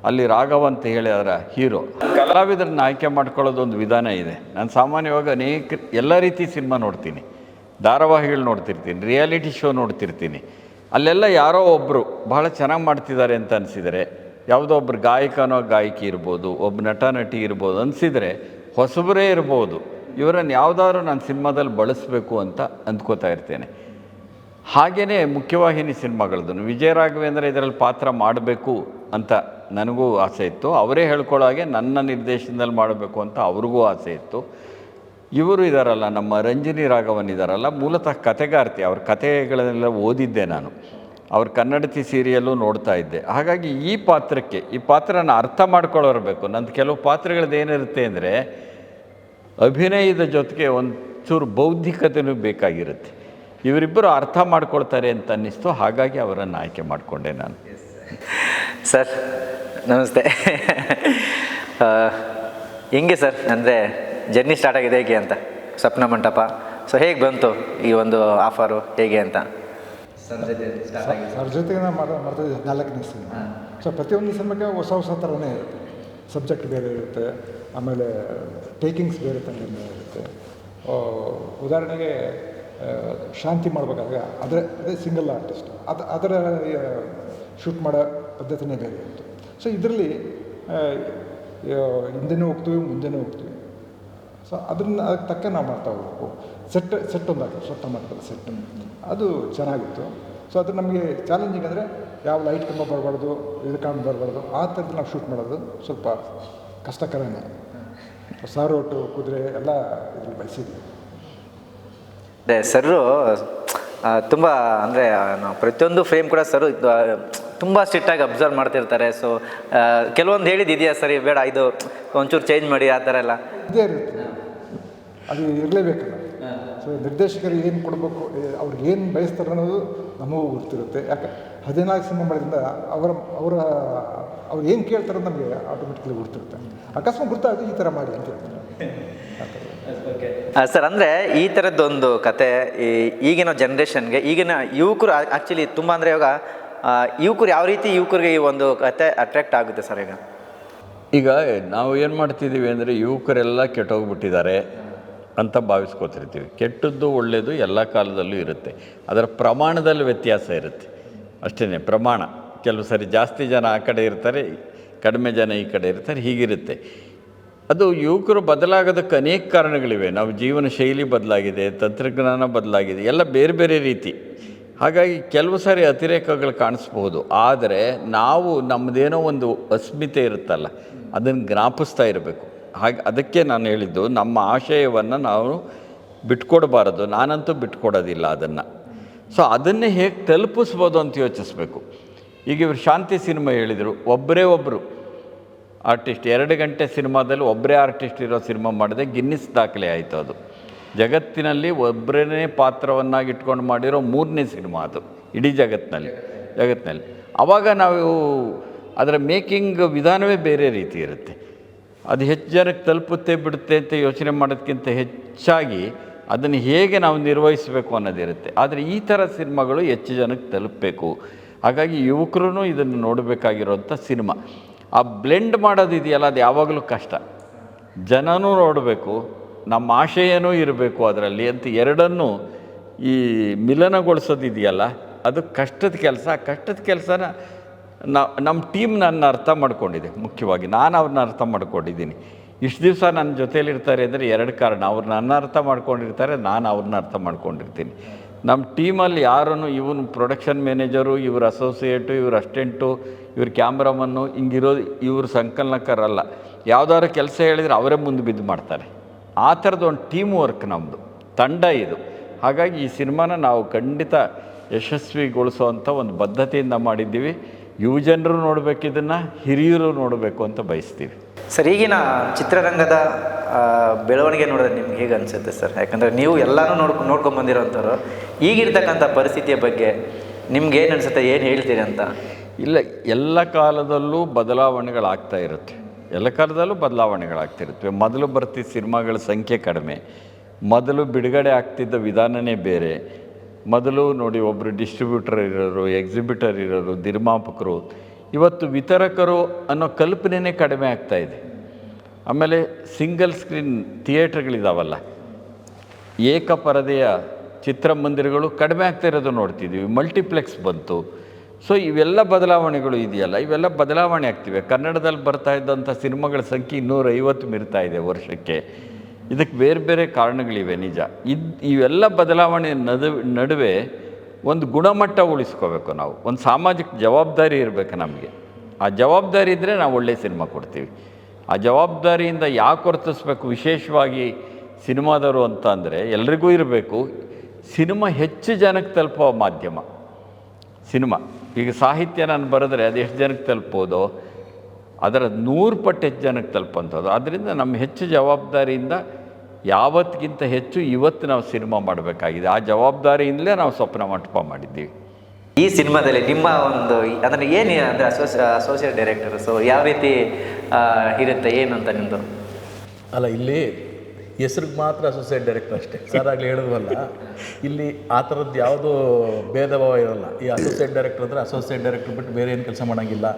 ಅಲ್ಲಿ ರಾಘವ ಅಂತ ಹೇಳಿ ಅದರ ಹೀರೋ. ಕಲಾವಿದರನ್ನ ಆಯ್ಕೆ ಮಾಡ್ಕೊಳ್ಳೋದು ಒಂದು ವಿಧಾನ ಇದೆ. ನಾನು ಸಾಮಾನ್ಯವಾಗಿ ಅನೇಕ, ಎಲ್ಲ ರೀತಿ ಸಿನಿಮಾ ನೋಡ್ತೀನಿ. ಧಾರಾವಾಹಿಗಳು ನೋಡ್ತಿರ್ತೀನಿ, ರಿಯಾಲಿಟಿ ಶೋ ನೋಡ್ತಿರ್ತೀನಿ. ಅಲ್ಲೆಲ್ಲ ಯಾರೋ ಒಬ್ಬರು ಬಹಳ ಚೆನ್ನಾಗಿ ಮಾಡ್ತಿದ್ದಾರೆ ಅಂತ ಅನಿಸಿದರೆ, ಯಾವುದೋ ಒಬ್ಬರು ಗಾಯಕನೋ ಗಾಯಕಿ ಇರ್ಬೋದು ಒಬ್ಬ ನಟ ನಟಿ ಇರ್ಬೋದು ಅನಿಸಿದರೆ ಹೊಸಬರೇ ಇರ್ಬೋದು, ಇವರನ್ನು ಯಾವುದಾದ್ರೂ ನಾನು ಸಿನಿಮಾದಲ್ಲಿ ಬಳಸಬೇಕು ಅಂತ ಅಂದ್ಕೋತಾ ಇರ್ತೇನೆ. ಹಾಗೆಯೇ ಮುಖ್ಯವಾಹಿನಿ ಸಿನಿಮಾಗಳದ್ದು ವಿಜಯ ರಾಘವೇಂದ್ರ ಇದರಲ್ಲಿ ಪಾತ್ರ ಮಾಡಬೇಕು ಅಂತ ನನಗೂ ಆಸೆ ಇತ್ತು. ಅವರೇ ಹೇಳ್ಕೊಳ್ಳೋ ಹಾಗೆ ನನ್ನ ನಿರ್ದೇಶನದಲ್ಲಿ ಮಾಡಬೇಕು ಅಂತ ಅವ್ರಿಗೂ ಆಸೆ ಇತ್ತು. ಇವರು ಇದ್ದಾರಲ್ಲ ನಮ್ಮ ರಂಜಿನಿ ರಾಘವನ್ ಇದ್ದಾರಲ್ಲ ಮೂಲತಃ ಕತೆಗಾರ್ತಿ ಅವ್ರ ಕತೆಗಳನ್ನೆಲ್ಲ ಓದಿದ್ದೆ ನಾನು. ಅವ್ರ ಕನ್ನಡತಿ ಸೀರಿಯಲ್ಲು ನೋಡ್ತಾ ಇದ್ದೆ. ಹಾಗಾಗಿ ಈ ಪಾತ್ರಕ್ಕೆ, ಈ ಪಾತ್ರನ ಅರ್ಥ ಮಾಡ್ಕೊಳ್ಳೋರ್ಬೇಕು ನಂದು ಕೆಲವು ಪಾತ್ರಗಳದ್ದು ಏನಿರುತ್ತೆ ಅಂದರೆ, ಅಭಿನಯದ ಜೊತೆಗೆ ಒಂಚೂರು ಬೌದ್ಧಿಕತೆಯೂ ಬೇಕಾಗಿರುತ್ತೆ. ಇವರಿಬ್ಬರು ಅರ್ಥ ಮಾಡ್ಕೊಳ್ತಾರೆ ಅಂತ ಅನ್ನಿಸ್ತು. ಹಾಗಾಗಿ ಅವರನ್ನು ಆಯ್ಕೆ ಮಾಡಿಕೊಂಡೆ ನಾನು. ಸರ್ ನಮಸ್ತೆ. ಹೆಂಗೆ ಸರ್? ಅಂದರೆ ಜರ್ನಿ ಸ್ಟಾರ್ಟ್ ಆಗಿದೆ ಹೇಗೆ ಅಂತ? ಸ್ವಪ್ನ ಮಂಟಪ. ಸೊ ಹೇಗೆ ಬಂತು ಈ ಒಂದು ಆಫರು ಹೇಗೆ ಅಂತ? ಅವ್ರ ಜೊತೆಗೆ ನಾವು ಮಾಡೋ ಮಾಡ್ತಿದ್ದೆ ನಾಲ್ಕನೇ ಸಿನಿಮಾ ಸೊ ಪ್ರತಿಯೊಂದು ಸಿನಿಮಾಗೆ ಹೊಸ ಹೊಸ ಥರನೇ ಇರುತ್ತೆ. ಸಬ್ಜೆಕ್ಟ್ ಬೇರೆ ಇರುತ್ತೆ. ಆಮೇಲೆ ಟೇಕಿಂಗ್ಸ್ ಬೇರೆ ಥರ ಇರುತ್ತೆ. ಉದಾಹರಣೆಗೆ ಶಾಂತಿ ಮಾಡಬೇಕಾದ್ರೆ ಅದರ ಅದೇ ಸಿಂಗಲ್ ಆರ್ಟಿಸ್ಟ್ ಅದು ಅದರ ಶೂಟ್ ಮಾಡೋ ಪದ್ಧತಿನೇ ಬೇರೆ ಇತ್ತು. ಸೊ ಇದರಲ್ಲಿ ಹಿಂದೆನೂ ಹೋಗ್ತೀವಿ, ಮುಂದೆನೂ ಹೋಗ್ತೀವಿ. ಸೊ ಅದನ್ನ, ಅದಕ್ಕೆ ತಕ್ಕ ನಾವು ಮಾಡ್ತಾ ಹೋಗ್ಬೇಕು. ಸೆಟ್ ಸೆಟ್ ಒಂದು ಹಾಕಿ ಸ್ವತಃ ಮಾಡ್ತಾರೆ ಸೆಟ್. ಅದು ಚೆನ್ನಾಗಿತ್ತು. ಸೊ ಅದು ನಮಗೆ ಚಾಲೆಂಜಿಂಗ್ ಅಂದರೆ, ಯಾವ ಲೈಟ್ ಕಂಬ ಬರಬಾರ್ದು, ಇದು ಕಾಣ್ ಬರಬಾರ್ದು, ಆ ಥರದ್ದು ನಾವು ಶೂಟ್ ಮಾಡೋದು ಸ್ವಲ್ಪ ಕಷ್ಟಕರನೇ. ಸಾರೋಟು ಕುದುರೆ, ಎಲ್ಲ ಇದ್ರಲ್ಲಿ ಬಯಸಿದ್ವಿ. ಅದೇ, ಸರ್ರು ತುಂಬ, ಅಂದರೆ ಪ್ರತಿಯೊಂದು ಫ್ರೇಮ್ ಕೂಡ ಸರ್ ತುಂಬ ಸ್ಟ್ರಿಕ್ಟಾಗಿ ಅಬ್ಸರ್ವ್ ಮಾಡ್ತಿರ್ತಾರೆ. ಸೊ ಕೆಲವೊಂದು ಹೇಳಿದ್ದು ಇದೆಯಾ ಸರಿ ಬೇಡ ಇದು ಒಂಚೂರು ಚೇಂಜ್ ಮಾಡಿ ಆ ಥರ ಎಲ್ಲ. ಇದೇ ಇರುತ್ತೆ. ಅದು ಇರಲೇಬೇಕಲ್ಲ. ಸೊ ನಿರ್ದೇಶಕರು ಏನು ಕೊಡಬೇಕು ಅವ್ರಿಗೆ ಏನು ಬಯಸ್ತಾರೆ ಅನ್ನೋದು ನಮಗೂ ಗೊತ್ತಿರುತ್ತೆ. ಯಾಕೆ ಹದಿನಾಲ್ಕು ಸಿನಿಮಾ ಮಾಡಿದ್ರಿಂದ ಅವರ ಅವರ ಅವ್ರು ಏನು ಕೇಳ್ತಾರೆ ನಮಗೆ ಆಟೋಮೆಟಿಕ್ಲಿ ಗೊತ್ತಿರುತ್ತೆ. ಅಕಸ್ಮಾತ್ ಗೊತ್ತಾಗುತ್ತೆ ಈ ಥರ ಮಾಡಿ ಅಂತ ಹೇಳ್ತಾರೆ. ಸರ್ ಅಂದರೆ ಈ ಥರದ್ದೊಂದು ಕತೆ ಈಗಿನ ಜನ್ರೇಷನ್ಗೆ ಈಗಿನ ಯುವಕರು ಆ್ಯಕ್ಚುಲಿ ತುಂಬ ಅಂದರೆ ಇವಾಗ ಯುವಕರು ಯಾವ ರೀತಿ ಯುವಕರಿಗೆ ಈ ಒಂದು ಕತೆ ಅಟ್ರ್ಯಾಕ್ಟ್ ಆಗುತ್ತೆ ಸರ್ ಈಗ? ಈಗ ನಾವು ಏನು ಮಾಡ್ತಿದ್ದೀವಿ ಅಂದರೆ ಯುವಕರೆಲ್ಲ ಕೆಟ್ಟೋಗ್ಬಿಟ್ಟಿದ್ದಾರೆ ಅಂತ ಭಾವಿಸ್ಕೊತಿರ್ತೀವಿ. ಕೆಟ್ಟದ್ದು ಒಳ್ಳೆಯದು ಎಲ್ಲ ಕಾಲದಲ್ಲೂ ಇರುತ್ತೆ. ಅದರ ಪ್ರಮಾಣದಲ್ಲಿ ವ್ಯತ್ಯಾಸ ಇರುತ್ತೆ. ಅಷ್ಟೇ ಪ್ರಮಾಣ. ಕೆಲವು ಸರಿ ಜಾಸ್ತಿ ಜನ ಆ ಕಡೆ ಇರ್ತಾರೆ, ಕಡಿಮೆ ಜನ ಈ ಕಡೆ ಇರ್ತಾರೆ, ಹೀಗಿರುತ್ತೆ. ಅದು ಯುವಕರು ಬದಲಾಗೋದಕ್ಕೆ ಅನೇಕ ಕಾರಣಗಳಿವೆ. ನಾವು ಜೀವನ ಶೈಲಿ ಬದಲಾಗಿದೆ, ತಂತ್ರಜ್ಞಾನ ಬದಲಾಗಿದೆ, ಎಲ್ಲ ಬೇರೆ ಬೇರೆ ರೀತಿ. ಹಾಗಾಗಿ ಕೆಲವು ಸಾರಿ ಅತಿರೇಕಗಳು ಕಾಣಿಸ್ಬೋದು ಆದರೆ ನಾವು ನಮ್ಮದೇನೋ ಒಂದು ಅಸ್ಮಿತೆ ಇರುತ್ತಲ್ಲ, ಅದನ್ನು ಜ್ಞಾಪಿಸ್ತಾ ಇರಬೇಕು. ಹಾಗೆ ಅದಕ್ಕೆ ನಾನು ಹೇಳಿದ್ದು, ನಮ್ಮ ಆಶಯವನ್ನು ನಾವು ಬಿಟ್ಕೊಡಬಾರದು. ನಾನಂತೂ ಬಿಟ್ಕೊಡೋದಿಲ್ಲ ಅದನ್ನು. ಸೊ, ಅದನ್ನೇ ಹೇಗೆ ತಲುಪಿಸ್ಬೋದು ಅಂತ ಯೋಚಿಸ್ಬೇಕು. ಈಗ ಇವರು ಶಾಂತಿ ಸಿನಿಮಾ ಹೇಳಿದರು, ಒಬ್ಬರೇ ಒಬ್ಬರು ಆರ್ಟಿಸ್ಟ್, ಎರಡು ಗಂಟೆ ಸಿನಿಮಾದಲ್ಲಿ ಒಬ್ಬರೇ ಆರ್ಟಿಸ್ಟ್ ಇರೋ ಸಿನಿಮಾ ಮಾಡಿದೆ ಗಿನ್ನಿಸ್ ದಾಖಲೆ ಆಯಿತು ಅದು. ಜಗತ್ತಿನಲ್ಲಿ ಒಬ್ಬರೇ ಪಾತ್ರವನ್ನಾಗಿ ಇಟ್ಕೊಂಡು ಮಾಡಿರೋ ಮೂರನೇ ಸಿನಿಮಾ ಅದು, ಇಡೀ ಜಗತ್ತಿನಲ್ಲಿ ಜಗತ್ತಿನಲ್ಲಿ ಆವಾಗ ನಾವು ಅದರ ಮೇಕಿಂಗ್ ವಿಧಾನವೇ ಬೇರೆ ರೀತಿ ಇರುತ್ತೆ. ಅದು ಹೆಚ್ಚು ಜನಕ್ಕೆ ತಲುಪುತ್ತೆ ಬಿಡುತ್ತೆ ಅಂತ ಯೋಚನೆ ಮಾಡೋದಕ್ಕಿಂತ ಹೆಚ್ಚಾಗಿ ಅದನ್ನು ಹೇಗೆ ನಾವು ನಿರ್ವಹಿಸಬೇಕು ಅನ್ನೋದಿರುತ್ತೆ ಆದರೆ ಈ ಥರ ಸಿನಿಮಾಗಳು ಹೆಚ್ಚು ಜನಕ್ಕೆ ತಲುಪಬೇಕು. ಹಾಗಾಗಿ ಯುವಕರು ಇದನ್ನು ನೋಡಬೇಕಾಗಿರೋಂಥ ಸಿನಿಮಾ. ಆ ಬ್ಲೆಂಡ್ ಮಾಡೋದಿದೆಯಲ್ಲ, ಅದು ಯಾವಾಗಲೂ ಕಷ್ಟ. ಜನನೂ ನೋಡಬೇಕು ನಮ್ಮ ಆಶಯನೂ ಇರಬೇಕು ಅದರಲ್ಲಿ ಅಂತ ಎರಡನ್ನೂ ಈ ಮಿಲನಗೊಳಿಸೋದಿದೆಯಲ್ಲ, ಅದು ಕಷ್ಟದ ಕೆಲಸ. ಕಷ್ಟದ ಕೆಲಸನ ನಮ್ಮ ಟೀಮ್ ನನ್ನ ಅರ್ಥ ಮಾಡ್ಕೊಂಡಿದೆ, ಮುಖ್ಯವಾಗಿ ನಾನು ಅವ್ರನ್ನ ಅರ್ಥ ಮಾಡ್ಕೊಂಡಿದ್ದೀನಿ. ಇಷ್ಟು ದಿವಸ ನನ್ನ ಜೊತೇಲಿರ್ತಾರೆ ಅಂದರೆ ಎರಡು ಕಾರಣ. ಅವ್ರು ನನ್ನ ಅರ್ಥ ಮಾಡ್ಕೊಂಡಿರ್ತಾರೆ, ನಾನು ಅವ್ರನ್ನ ಅರ್ಥ ಮಾಡ್ಕೊಂಡಿರ್ತೀನಿ. ನಮ್ಮ ಟೀಮಲ್ಲಿ ಯಾರನ್ನು, ಇವನು ಪ್ರೊಡಕ್ಷನ್ ಮ್ಯಾನೇಜರು ಇವ್ರ ಅಸೋಸಿಯೇಟು ಇವ್ರ ಅಸ್ಟೆಂಟು ಇವ್ರ ಕ್ಯಾಮ್ರಾಮನ್ನು ಹಿಂಗಿರೋ ಇವ್ರ ಸಂಕಲನಕರಲ್ಲ. ಯಾವುದಾದ್ರು ಕೆಲಸ ಹೇಳಿದರೆ ಅವರೇ ಮುಂದೆ ಬಿದ್ದು ಮಾಡ್ತಾರೆ. ಆ ಥರದ್ದು ಒಂದು ಟೀಮ್ ವರ್ಕ್ ನಮ್ಮದು ತಂಡ ಇದು. ಹಾಗಾಗಿ ಈ ಸಿನಿಮಾನ ನಾವು ಖಂಡಿತ ಯಶಸ್ವಿಗೊಳಿಸುವಂಥ ಒಂದು ಬದ್ಧತೆಯಿಂದ ಮಾಡಿದ್ದೀವಿ. ಯುವಜನರು ನೋಡಬೇಕು ಇದನ್ನು ಹಿರಿಯರು ನೋಡಬೇಕು ಅಂತ ಬಯಸ್ತೀವಿ. ಸರ್ ಈಗಿನ ಚಿತ್ರರಂಗದ ಬೆಳವಣಿಗೆ ನೋಡಿದ್ರೆ ನಿಮ್ಗೆ ಹೇಗೆ ಅನಿಸುತ್ತೆ ಸರ್? ಯಾಕಂದರೆ ನೀವು ಎಲ್ಲನೂ ನೋಡ್ಕೊಂಡು ನೋಡ್ಕೊಂಡು ಬಂದಿರೋಂಥವ್ರು ಈಗಿರ್ತಕ್ಕಂಥ ಪರಿಸ್ಥಿತಿಯ ಬಗ್ಗೆ ನಿಮ್ಗೆ ಏನು ಅನಿಸುತ್ತೆ ಏನು ಹೇಳ್ತೀರಿ ಅಂತ? ಇಲ್ಲ ಎಲ್ಲ ಕಾಲದಲ್ಲೂ ಬದಲಾವಣೆಗಳಾಗ್ತಾ ಇರುತ್ತೆ. ಎಲ್ಲ ಕಾಲದಲ್ಲೂ ಬದಲಾವಣೆಗಳಾಗ್ತಿರ್ತವೆ ಮೊದಲು ಬರ್ತಿದ್ದ ಸಿನಿಮಾಗಳ ಸಂಖ್ಯೆ ಕಡಿಮೆ. ಮೊದಲು ಬಿಡುಗಡೆ ಆಗ್ತಿದ್ದ ವಿಧಾನನೇ ಬೇರೆ. ಮೊದಲು ನೋಡಿ ಒಬ್ಬರು ಡಿಸ್ಟ್ರಿಬ್ಯೂಟರ್ ಇರೋರು ಎಕ್ಸಿಬಿಟರ್ ಇರೋರು, ನಿರ್ಮಾಪಕರು. ಇವತ್ತು ವಿತರಕರು ಅನ್ನೋ ಕಲ್ಪನೆಯೇ ಕಡಿಮೆ ಆಗ್ತಾ ಇದೆ. ಆಮೇಲೆ ಸಿಂಗಲ್ ಸ್ಕ್ರೀನ್ ಥಿಯೇಟ್ರ್ಗಳಿದಾವಲ್ಲ ಏಕಪರದೆಯ ಚಿತ್ರಮಂದಿರಗಳು ಕಡಿಮೆ ಆಗ್ತಾ ಇರೋದು ನೋಡ್ತಿದ್ದೀವಿ ಮಲ್ಟಿಪ್ಲೆಕ್ಸ್ ಬಂತು. ಸೊ ಇವೆಲ್ಲ ಬದಲಾವಣೆಗಳು ಇದೆಯಲ್ಲ, ಇವೆಲ್ಲ ಬದಲಾವಣೆ ಆಗ್ತಿವೆ. ಕನ್ನಡದಲ್ಲಿ ಬರ್ತಾ ಇದ್ದಂಥ ಸಿನಿಮಾಗಳ ಸಂಖ್ಯೆ ಇನ್ನೂರೈವತ್ತು ಮೀರ್ತಾ ಇದೆ ವರ್ಷಕ್ಕೆ. ಇದಕ್ಕೆ ಬೇರೆ ಬೇರೆ ಕಾರಣಗಳಿವೆ ನಿಜ. ಇದು, ಇವೆಲ್ಲ ಬದಲಾವಣೆ ನಡು ನಡುವೆ ಒಂದು ಗುಣಮಟ್ಟ ಉಳಿಸ್ಕೋಬೇಕು ನಾವು. ಒಂದು ಸಾಮಾಜಿಕ ಜವಾಬ್ದಾರಿ ಇರಬೇಕು ನಮಗೆ. ಆ ಜವಾಬ್ದಾರಿ ಇದ್ದರೆ ನಾವು ಒಳ್ಳೆಯ ಸಿನಿಮಾ ಕೊಡ್ತೀವಿ. ಆ ಜವಾಬ್ದಾರಿಯಿಂದ ಯಾಕೆ ವರ್ತಿಸ್ಬೇಕು ವಿಶೇಷವಾಗಿ ಸಿನಿಮಾದವರು ಅಂತ ಅಂದರೆ ಎಲ್ರಿಗೂ ಇರಬೇಕು. ಸಿನಿಮಾ ಹೆಚ್ಚು ಜನಕ್ಕೆ ತಲುಪುವ ಮಾಧ್ಯಮ. ಸಿನಿಮಾ. ಈಗ ಸಾಹಿತ್ಯ ನಾನು ಬರೆದ್ರೆ ಅದು ಎಷ್ಟು ಜನಕ್ಕೆ ತಲುಪೋದು? ಅದರ ನೂರು ಪಟ್ಟು ಹೆಚ್ಚು ಜನಕ್ಕೆ ತಲುಪಂಥದ್ದು ಅದರಿಂದ ನಮ್ಮ ಹೆಚ್ಚು ಜವಾಬ್ದಾರಿಯಿಂದ ಯಾವತ್ತಿಗಿಂತ ಹೆಚ್ಚು ಇವತ್ತು ನಾವು ಸಿನಿಮಾ ಮಾಡಬೇಕಾಗಿದೆ. ಆ ಜವಾಬ್ದಾರಿಯಿಂದಲೇ ನಾವು ಸ್ವಪ್ನ ಮಂಟಪ ಮಾಡಿದ್ದೀವಿ. ಈ ಸಿನಿಮಾದಲ್ಲಿ ನಿಮ್ಮ ಒಂದು ಅದನ್ನು ಏನು ಅಂದರೆ ಅಸೋಸಿ ಅಸೋಸಿಯೇಟ್ ಡೈರೆಕ್ಟರ್ ಸೊ ಯಾವ ರೀತಿ ಇರುತ್ತೆ ಏನು ಅಂತ ನಿಮ್ಮದು ಅಲ್ಲ ಇಲ್ಲಿ ಹೆಸ್ರಿಗೆ ಮಾತ್ರ ಅಸೋಸಿಯೇಟ್ ಡೈರೆಕ್ಟರ್ ಅಷ್ಟೇ. ಸರ್ ಆಗಲಿ ಹೇಳಿದ್ವಲ್ಲ ಇಲ್ಲಿ ಆ ಥರದ್ದು ಯಾವುದೂ ಭೇದ ಭಾವ ಇರೋಲ್ಲ. ಈ ಅಸೋಸಿಯೇಟ್ ಡೈರೆಕ್ಟರ್ ಅಂದರೆ ಅಸೋಸಿಯೇಟ್ ಡೈರೆಕ್ಟರ್ ಬಿಟ್ಟು ಬೇರೆ ಏನು ಕೆಲಸ ಮಾಡೋಂಗಿಲ್ಲ,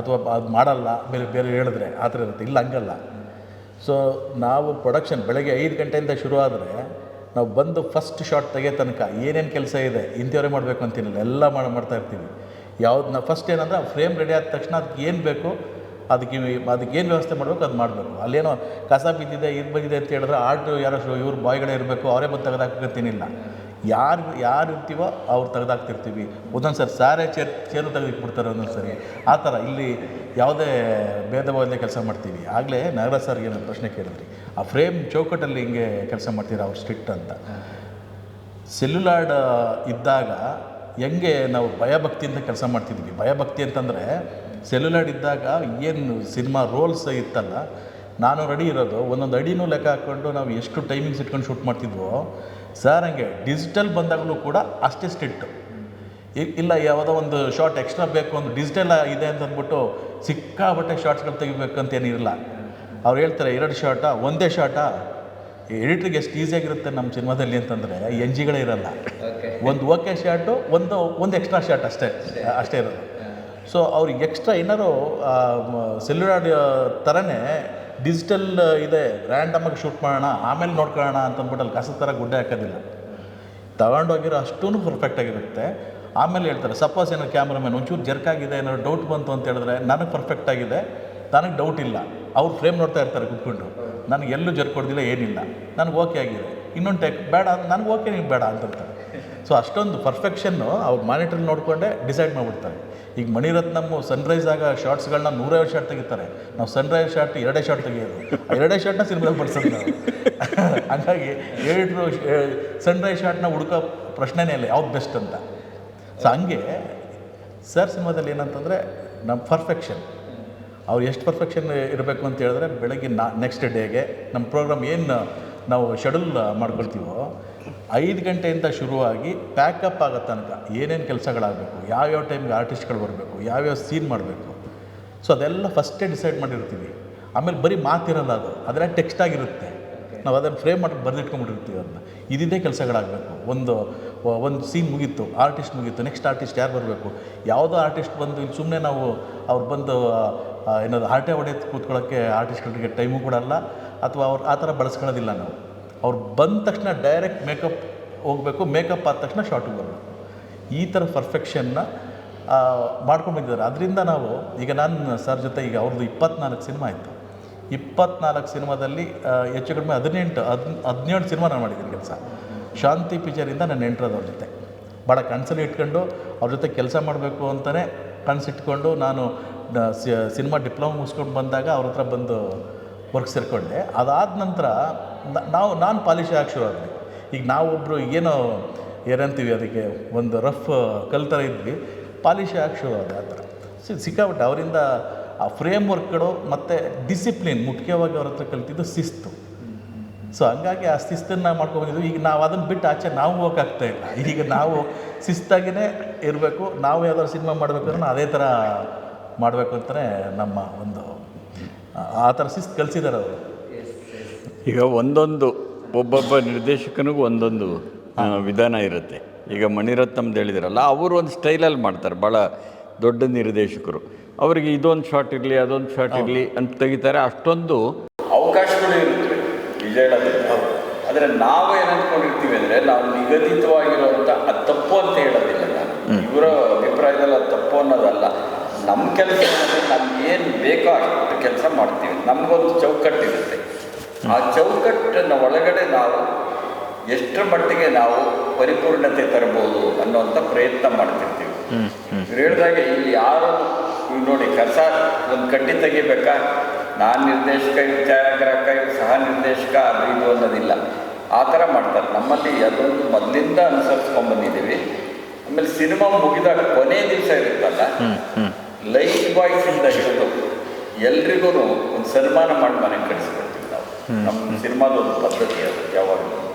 ಅಥವಾ ಅದು ಮಾಡಲ್ಲ, ಬೇರೆ ಬೇರೆ ಹೇಳಿದ್ರೆ ಆ ಥರ ಇರುತ್ತೆ. ಇಲ್ಲ, ಹಂಗಲ್ಲ. ಸೊ ನಾವು ಪ್ರೊಡಕ್ಷನ್ ಬೆಳಗ್ಗೆ ಐದು ಗಂಟೆಯಿಂದ ಶುರು ಆದರೆ, ನಾವು ಬಂದು ಫಸ್ಟ್ ಶಾಟ್ ತೆಗೆ ತನಕ ಏನೇನು ಕೆಲಸ ಇದೆ, ಇಂಥವರೇ ಮಾಡಬೇಕು ಅಂತೀನಿಲ್ಲ, ಎಲ್ಲ ಮಾಡಿ, ಮಾಡ್ತಾ ಇರ್ತೀವಿ. ಯಾವ್ದು ನಾವು ಫಸ್ಟ್ ಏನಂದ್ರೆ ಫ್ರೇಮ್ ರೆಡಿ ಆದ ತಕ್ಷಣ ಅದಕ್ಕೆ ಏನು ಬೇಕು ಅದಕ್ಕೆ ಅದಕ್ಕೇನು ವ್ಯವಸ್ಥೆ ಮಾಡಬೇಕು, ಅದು ಮಾಡಬೇಕು. ಅಲ್ಲೇನೋ ಕಸ ಬಿದ್ದಿದೆ, ಇದು ಬಂದಿದೆ ಅಂತ ಹೇಳಿದ್ರೆ ಆರ್ಟ್ ಯಾರೋ ಇವ್ರ ಇವ್ರು ಬಾಯ್ಗಳೇ ಇರಬೇಕು, ಅವರೇ ಬಂದು ತೆಗೆದಾಕಂತೀನಿಲ್ಲ ಯಾರು ಯಾರು ಇರ್ತೀವೋ ಅವ್ರು ತೆಗೆದಾಕ್ತಿರ್ತೀವಿ. ಒಂದೊಂದು ಸರಿ ಸಾರೇ ಚೇರ್ ಚೇರು ತೆಗೆದಿಟ್ಬಿಡ್ತಾರೆ ಒಂದೊಂದು ಸರಿ ಆ ಥರ ಇಲ್ಲಿ ಯಾವುದೇ ಭೇದ ಭಾವದಲ್ಲೇ ಕೆಲಸ ಮಾಡ್ತೀವಿ. ಆಗಲೇ ನಗರ ಸರ್ ಏನೋ ಪ್ರಶ್ನೆ ಕೇಳಿದ್ರಿ. ಆ ಫ್ರೇಮ್ ಚೌಕಟ್ಟಲ್ಲಿ ಹಿಂಗೆ ಕೆಲಸ ಮಾಡ್ತೀರಾ ಅವ್ರು ಸ್ಟ್ರಿಕ್ಟ್ ಅಂತ? ಸೆಲ್ಯುಲಾರ್ಡ್ ಇದ್ದಾಗ ಹೆಂಗೆ ನಾವು ಭಯಭಕ್ತಿಯಿಂದ ಕೆಲಸ ಮಾಡ್ತಿದ್ವಿ? ಭಯಭಕ್ತಿ ಅಂತಂದರೆ ಸೆಲ್ಯುಲಾರ್ಡ್ ಇದ್ದಾಗ ಏನು ಸಿನಿಮಾ ರೋಲ್ಸ್ ಇತ್ತಲ್ಲ ನಾನು ರೆಡಿ ಇರೋದು ಒಂದೊಂದು ಅಡಿನೂ ಲೆಕ್ಕ ಹಾಕ್ಕೊಂಡು ನಾವು ಎಷ್ಟು ಟೈಮಿಂಗ್ಸ್ ಇಟ್ಕೊಂಡು ಶೂಟ್ ಮಾಡ್ತಿದ್ವೋ ಸರ್ ಹಂಗೆ ಡಿಜಿಟಲ್ ಬಂದಾಗಲೂ ಕೂಡ ಅಷ್ಟೇ ಸ್ಟಿಟ್ಟು ಇಲ್ಲ ಯಾವುದೋ ಒಂದು ಶಾರ್ಟ್ ಎಕ್ಸ್ಟ್ರಾ ಬೇಕು ಒಂದು ಡಿಜಿಟಲ್ ಇದೆ ಅಂತ ಅಂದ್ಬಿಟ್ಟು ಸಿಕ್ಕಾಬಟ್ಟೆ ಶಾರ್ಟ್ಸ್ಗಳು ತೆಗಿಬೇಕಂತೇನಿರಲ್ಲ ಅವ್ರು ಹೇಳ್ತಾರೆ ಎರಡು ಶಾರ್ಟಾ ಒಂದೇ ಶಾರ್ಟಾ ಎಡಿಟ್ರಿಗೆ ಎಷ್ಟು ಈಸಿಯಾಗಿರುತ್ತೆ ನಮ್ಮ ಸಿನಿಮಾದಲ್ಲಿ ಅಂತಂದರೆ ಎನ್ ಜಿಗಳೇ ಇರಲ್ಲ. ಒಂದು ಓಕೆ ಶಾರ್ಟು ಒಂದು ಒಂದು ಎಕ್ಸ್ಟ್ರಾ ಶಾರ್ಟ್ ಅಷ್ಟೇ ಅಷ್ಟೇ ಇರೋದು. ಸೊ ಅವ್ರಿಗೆ ಎಕ್ಸ್ಟ್ರಾ ಏನಾದ್ರು ಸೆಲ್ಯುಲಾರ್ ಥರನೇ ಡಿಜಿಟಲ್ ಇದೆ ರ್ಯಾಂಡಮಾಗಿ ಶೂಟ್ ಮಾಡೋಣ, ಆಮೇಲೆ ನೋಡ್ಕೊಳ್ಳೋಣ ಅಂತ ಅಂದ್ಬಿಟ್ಟು ಅಲ್ಲಿ ಕಸದ ಥರ ಗುಡ್ಡೆ ಹಾಕೋದಿಲ್ಲ. ತಗೊಂಡೋಗಿರೋ ಅಷ್ಟೂ ಪರ್ಫೆಕ್ಟಾಗಿರುತ್ತೆ ಆಮೇಲೆ ಹೇಳ್ತಾರೆ ಸಪೋಸ್ ಏನಾದ್ರು ಕ್ಯಾಮ್ರಾಮನ್ ಒಂಚೂರು ಜರ್ಕಾಗಿದೆ ಏನಾದ್ರು ಡೌಟ್ ಬಂತು ಅಂತ ಹೇಳಿದ್ರೆ ನನಗೆ ಪರ್ಫೆಕ್ಟ್ ಆಗಿದೆ, ನನಗೆ ಡೌಟ್ ಇಲ್ಲ. ಅವ್ರು ಫ್ರೇಮ್ ನೋಡ್ತಾ ಇರ್ತಾರೆ ಕುತ್ಕೊಂಡು. ನನಗೆ ಎಲ್ಲೂ ಜರ್ಕ್ ಹೊಡೆದಿಲ್ಲ, ಏನಿಲ್ಲ. ನನಗೆ ಓಕೆ ಆಗಿದೆ. ಇನ್ನೊಂದು ಟೆಕ್ ಬೇಡ, ನನಗೆ ಓಕೆ ನೀವು ಬೇಡ ಅಂತಿರ್ತಾರೆ ಸೊ ಅಷ್ಟೊಂದು ಪರ್ಫೆಕ್ಷನ್ನು ಅವ್ರು ಮಾನಿಟ್ರಲ್ಲಿ ನೋಡಿಕೊಂಡೇ ಡಿಸೈಡ್ ಮಾಡಿಬಿಡ್ತಾರೆ. ಈಗ ಮಣಿರತ್ನಮ್ಮು ಸನ್ರೈಸ್ ಆಗ ಶಾರ್ಟ್ಸ್ಗಳನ್ನ ನೂರೈವತ್ತು ಶಾರ್ಟ್ ತೆಗಿತಾರೆ. ನಾವು ಸನ್ರೈಸ್ ಶಾರ್ಟ್ ಎರಡೇ ಶಾರ್ಟ್ ತೆಗಿಯೋದು. ಎರಡೇ ಶಾರ್ಟ್ನ ಸಿನಿಮಾದಲ್ಲಿ ಬಳಸೋದು ನಾವು. ಹಾಗಾಗಿ ಎರಡು ಸನ್ರೈಸ್ ಶಾರ್ಟ್ನ ಹುಡುಕೋ ಪ್ರಶ್ನೆನೇ ಇಲ್ಲ, ಯಾವ್ದು ಬೆಸ್ಟ್ ಅಂತ. ಸೊ ಹಂಗೆ ಸರ್ ಸಿನಿಮಾದಲ್ಲಿ ಏನಂತಂದರೆ ನಮ್ಮ ಪರ್ಫೆಕ್ಷನ್ ಅವ್ರು ಎಷ್ಟು ಪರ್ಫೆಕ್ಷನ್ ಇರಬೇಕು ಅಂತ ಹೇಳಿದ್ರೆ ಬೆಳಗ್ಗೆ ನಾ ನೆಕ್ಸ್ಟ್ ಡೇಗೆ ನಮ್ಮ ಪ್ರೋಗ್ರಾಮ್ ಏನು ನಾವು ಶೆಡ್ಯೂಲ್ ಮಾಡ್ಕೊಳ್ತೀವೋ ಐದು ಗಂಟೆಯಿಂದ ಶುರುವಾಗಿ ಪ್ಯಾಕಪ್ ಆಗೋ ತನಕ ಏನೇನು ಕೆಲಸಗಳಾಗಬೇಕು, ಯಾವ್ಯಾವ ಟೈಮ್ಗೆ ಆರ್ಟಿಸ್ಟ್ಗಳು ಬರಬೇಕು, ಯಾವ್ಯಾವ ಸೀನ್ ಮಾಡಬೇಕು. ಸೊ ಅದೆಲ್ಲ ಫಸ್ಟೇ ಡಿಸೈಡ್ ಮಾಡಿರ್ತೀವಿ. ಆಮೇಲೆ ಬರೀ ಮಾತಿರಲ್ಲ ಅದು. ಅದರ ಟೆಕ್ಸ್ಟ್ ಆಗಿರುತ್ತೆ. ನಾವು ಅದನ್ನು ಫ್ರೇಮ್ ಮಾಡಿ ಬರೆದಿಟ್ಕೊಂಡ್ಬಿಟ್ಟಿರ್ತೀವಿ ಅದನ್ನ. ಇದಿದ್ದೇ ಕೆಲಸಗಳಾಗಬೇಕು. ಒಂದು ಒಂದು ಸೀನ್ ಮುಗೀತು ಆರ್ಟಿಸ್ಟ್ ಮುಗೀತು ನೆಕ್ಸ್ಟ್ ಆರ್ಟಿಸ್ಟ್ ಯಾರು ಬರಬೇಕು? ಯಾವುದೋ ಆರ್ಟಿಸ್ಟ್ ಬಂದು ಇಲ್ಲಿ ಸುಮ್ಮನೆ ನಾವು ಅವ್ರು ಬಂದು ಏನದು, ಹರಟೆ ಹೊಡೆದು ಕೂತ್ಕೊಳ್ಳೋಕ್ಕೆ ಆರ್ಟಿಸ್ಟ್ಗಳಿಗೆ ಟೈಮು ಕೊಡಲ್ಲ ಅಥವಾ ಅವ್ರು ಆ ಥರ ಬಳಸ್ಕೊಳ್ಳೋದಿಲ್ಲ ನಾವು. ಅವ್ರು ಬಂದ ತಕ್ಷಣ ಡೈರೆಕ್ಟ್ ಮೇಕಪ್ ಹೋಗಬೇಕು ಮೇಕಪ್ ಆದ ತಕ್ಷಣ ಶಾರ್ಟಿಗೆ ಬರಬೇಕು. ಈ ಥರ ಪರ್ಫೆಕ್ಷನ್ನ ಮಾಡ್ಕೊಂಡು ಬಂದಿದ್ದಾರೆ. ಅದರಿಂದ ನಾವು, ಈಗ ನಾನು ಸರ್ ಜೊತೆ ಈಗ ಅವ್ರದ್ದು ಇಪ್ಪತ್ನಾಲ್ಕು ಸಿನಿಮಾ ಆಯಿತು. ಇಪ್ಪತ್ನಾಲ್ಕು ಸಿನಿಮಾದಲ್ಲಿ ಹೆಚ್ಚು ಕಡಿಮೆ ಹದಿನೆಂಟು, ಹದ್, ಹದಿನೇಳು ಸಿನಿಮಾ ನಾನು ಮಾಡಿದ್ದೀನಿ ಕೆಲಸ. ಶಾಂತಿ ಪಿಕ್ಚರಿಂದ ನಾನು ಎಂಟ್ರದವ್ರ ಜೊತೆ. ಭಾಳ ಕನಸಲ್ಲಿ ಇಟ್ಕೊಂಡು ಅವ್ರ ಜೊತೆ ಕೆಲಸ ಮಾಡಬೇಕು ಅಂತಲೇ ಕನಸಿಟ್ಕೊಂಡು ನಾನು ಸಿನಿಮಾ ಡಿಪ್ಲೊಮಾ ಮುಗಿಸ್ಕೊಂಡು ಬಂದಾಗ ಅವ್ರ ಹತ್ರ ಬಂದು ವರ್ಕ್ ಸೇರಿಕೊಂಡೆ. ಅದಾದ ನಂತರ ನಾವು, ನಾನು ಪಾಲಿಶ್ ಆಗಿ ಶುರು ಆದ್ವಿ. ಈಗ ನಾವೊಬ್ಬರು ಏನೋ ಏನಂತೀವಿ ಅದಕ್ಕೆ, ಒಂದು ರಫ್ ಕಲ್ತರ ಇದ್ವಿ, ಪಾಲಿಶ್ ಆಗಿ ಶುರು ಆದ ಆ ಥರ. ಸಿ- ಅವರಿಂದ ಆ ಫ್ರೇಮ್ ವರ್ಕ್ಗಳು ಮತ್ತು ಡಿಸಿಪ್ಲಿನ್, ಮುಖ್ಯವಾಗಿ ಅವ್ರ ಹತ್ರ ಕಲ್ತಿದ್ದು ಶಿಸ್ತು. ಸೊ ಹಂಗಾಗಿ ಆ ಶಿಸ್ತನ್ನು ಮಾಡ್ಕೊಬಂದಿದ್ವಿ ಈಗ ನಾವು ಅದನ್ನು ಬಿಟ್ಟು ಆಚೆ ನಾವು ಹೋಗೋಕ್ಕಾಗ್ತಾ ಇಲ್ಲ. ಈಗ ನಾವು ಶಿಸ್ತಾಗಿಯೇ ಇರಬೇಕು. ನಾವು ಯಾವ್ದಾದ್ರು ಸಿನಿಮಾ ಮಾಡಬೇಕಂದ್ರೆ ಅದೇ ಥರ ಮಾಡಬೇಕು ಅಂತಲೇ ನಮ್ಮ ಒಂದು ಆ- ಥರ ಶಿಸ್ತು ಕಲಿಸಿದ್ದಾರೆ ಅವರು. ಈಗ ಒಂದೊಂದು ಒಬ್ಬೊಬ್ಬ ನಿರ್ದೇಶಕನಿಗೂ ಒಂದೊಂದು ವಿಧಾನ ಇರುತ್ತೆ. ಈಗ ಮಣಿರತ್ನಮ್ದು ಹೇಳಿದಾರಲ್ಲ ಅವರು ಒಂದು ಸ್ಟೈಲಲ್ಲಿ ಮಾಡ್ತಾರೆ ಭಾಳ ದೊಡ್ಡ ನಿರ್ದೇಶಕರು. ಅವರಿಗೆ ಇದೊಂದು ಶಾಟ್ ಇರಲಿ ಅದೊಂದು ಶಾಟ್ ಇರಲಿ ಅಂತ ತೆಗಿತಾರೆ. ಅಷ್ಟೊಂದು ಅವಕಾಶಗಳು ಇರುತ್ತೆ ನಿಜ ಹೇಳೋದಿಲ್ಲ ಆದರೆ ನಾವು ಏನು ಅಂದ್ಕೊಂಡಿರ್ತೀವಿ ಅಂದರೆ ನಾವು ನಿಗದಿತವಾಗಿರುವಂಥ ಅದು ತಪ್ಪು ಅಂತ ಹೇಳೋದಿಲ್ಲ ಇವರ ಅಭಿಪ್ರಾಯದಲ್ಲಿ ಅದು ತಪ್ಪು ಅನ್ನೋದಲ್ಲ. ನಮ್ಮ ಕೆಲಸ ನಮ್ಗೆ ಏನು ಬೇಕೋ ಅಷ್ಟು ಕೆಲಸ ಮಾಡ್ತೀವಿ. ನಮಗೊಂದು ಚೌಕಟ್ಟಿರುತ್ತೆ ಆ ಚೌಕಟ್ಟನ್ನು ಒಳಗಡೆ ನಾವು ಎಷ್ಟರ ಮಟ್ಟಿಗೆ ನಾವು ಪರಿಪೂರ್ಣತೆ ತರಬಹುದು ಅನ್ನೋಂಥ ಪ್ರಯತ್ನ ಮಾಡ್ತಿರ್ತೀವಿ. ಇವ್ರು ಹೇಳಿದಾಗೆ ಇಲ್ಲಿ ಯಾರು ಇವ್ ನೋಡಿ ಕಸ ಒಂದು ಕಡ್ಡಿ ತೆಗಿಬೇಕಾ? ನಾನು ನಿರ್ದೇಶಕ ಇವ್ರು ಛಾಯಾಗ್ರಾಹಕ ಇವ್ರು ಸಹ ನಿರ್ದೇಶಕ ಅದು ಇದು ಅನ್ನೋದಿಲ್ಲ. ಆ ಥರ ಮಾಡ್ತಾರೆ. ನಮ್ಮಲ್ಲಿ ಅದೊಂದು ಮೊದಲಿಂದ ಅನುಸರಿಸ್ಕೊಂಡ್ಬಂದಿದ್ದೀವಿ ಆಮೇಲೆ ಸಿನಿಮಾ ಮುಗಿದಾಗ ಕೊನೆ ದಿವಸ ಇರುತ್ತಲ್ಲ? ಲೈಟ್ ಬಾಯ್ಸಿಂದ ಹಿಡಿದು ಎಲ್ರಿಗೂ ಒಂದು ಸನ್ಮಾನ ಮಾಡಿ ಮನೆಗೆ ಕಳಿಸ್ಕೊಡ್ತೀವಿ ನಾವು. ನಮ್ಮ ಸಿನಿಮಾದ ಒಂದು ಪದ್ಧತಿ ಅದು ಯಾವಾಗಲೂ.